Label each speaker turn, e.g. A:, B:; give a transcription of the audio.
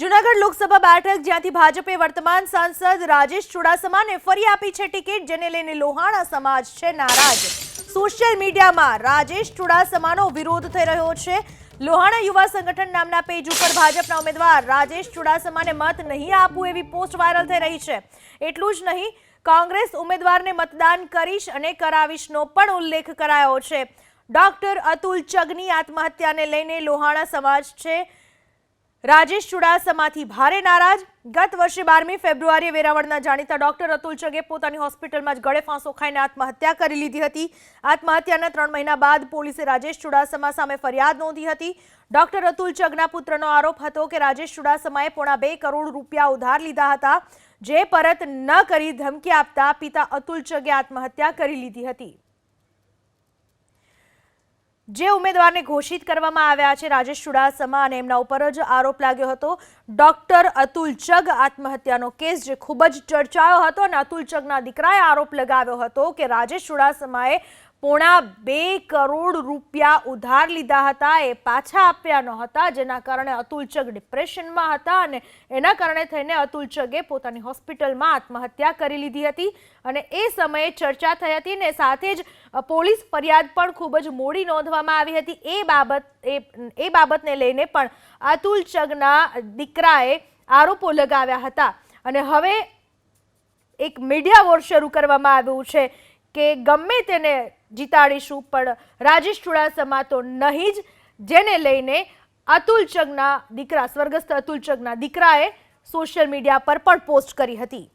A: જુનાગઢ લોકસભા બેઠક, જ્યાંથી ભાજપે વર્તમાન સાંસદ રાજેશ ચુડાસમાને ફરી આપી છે ટિકિટ, જેને લઈને લોહાણા સમાજ છે નારાજ. સોશિયલ મીડિયામાં રાજેશ ચુડાસમાનો વિરોધ થઈ રહ્યો છે. લોહાણા યુવા સંગઠન નામના પેજ ઉપર ભાજપના ઉમેદવાર રાજેશ ચુડાસમાને મત નહીં આપવું એવી પોસ્ટ વાયરલ થઈ રહી છે. એટલું જ નહીં, કોંગ્રેસ ઉમેદવારને મતદાન કરીશ અને કરાવીશનો પણ ઉલ્લેખ કરાયો છે. ડોક્ટર અતુલ ચગની આત્મહત્યાને લઈને લોહાણા સમાજ છે રાજેશ ચુડાસમાથી ભારે નારાજ. ગત વર્ષે બારમી ફેબ્રુઆરીએ વેરાવળના જાણીતા ડોક્ટર અતુલ ચગે પોતાની હોસ્પિટલમાં જ ગળે ફાંસો ખાઈને આત્મહત્યા કરી લીધી હતી. આત્મહત્યાના ત્રણ મહિના બાદ પોલીસે રાજેશ ચુડાસમા સામે ફરિયાદ નોંધી હતી. ડોક્ટર અતુલ ચગના પુત્રનો આરોપ હતો કે રાજેશ ચુડાસમાએ પોણા બે કરોડ રૂપિયા ઉધાર લીધા હતા, જે પરત ન કરી ધમકી આપતા પિતા અતુલ ચગે આત્મહત્યા કરી લીધી હતી. જે ઉમેદવારને ઘોષિત કરવામાં આવ્યા છે, રાજેશ ચુડાસમા અને એમના ઉપર જ આરોપ લાગ્યો હતો. ડોક્ટર અતુલ ચગ આત્મહત્યાનો કેસ જે ખૂબ જ ચર્ચાયો હતો અને અતુલ ચગના દીકરાએ આરોપ લગાવ્યો હતો કે રાજેશ ચુડાસમાએ પોણા બે કરોડ રૂપિયા ઉધાર લીધા હતા. એ પાછા આપ્યા ન હતા જેના કારણે અતુલ ચગ ડિપ્રેશનમાં હતા અને એના કારણે થઈને અતુલ ચગે પોતાની હોસ્પિટલમાં આત્મહત્યા કરી લીધી હતી અને એ સમયે ચર્ચા થઈ હતી ને સાથે જ પોલીસ ફરિયાદ પણ ખૂબ જ મોડી નોંધવામાં આવી હતી. એ બાબત, એ એ બાબતને લઈને પણ અતુલ ચગના દીકરાએ આરોપો લગાવ્યા હતા. અને હવે એક મીડિયા વોર શરૂ કરવામાં આવ્યું છે. કે ગમે તેને જીતાડીશું, પણ રાજેશ ચુડાસમા તો નહીં જ. જેને લઈને અતુલ ચગના દીકરા, સ્વર્ગસ્થ અતુલ ચગના દીકરાએ સોશિયલ મીડિયા પર પણ પોસ્ટ કરી હતી.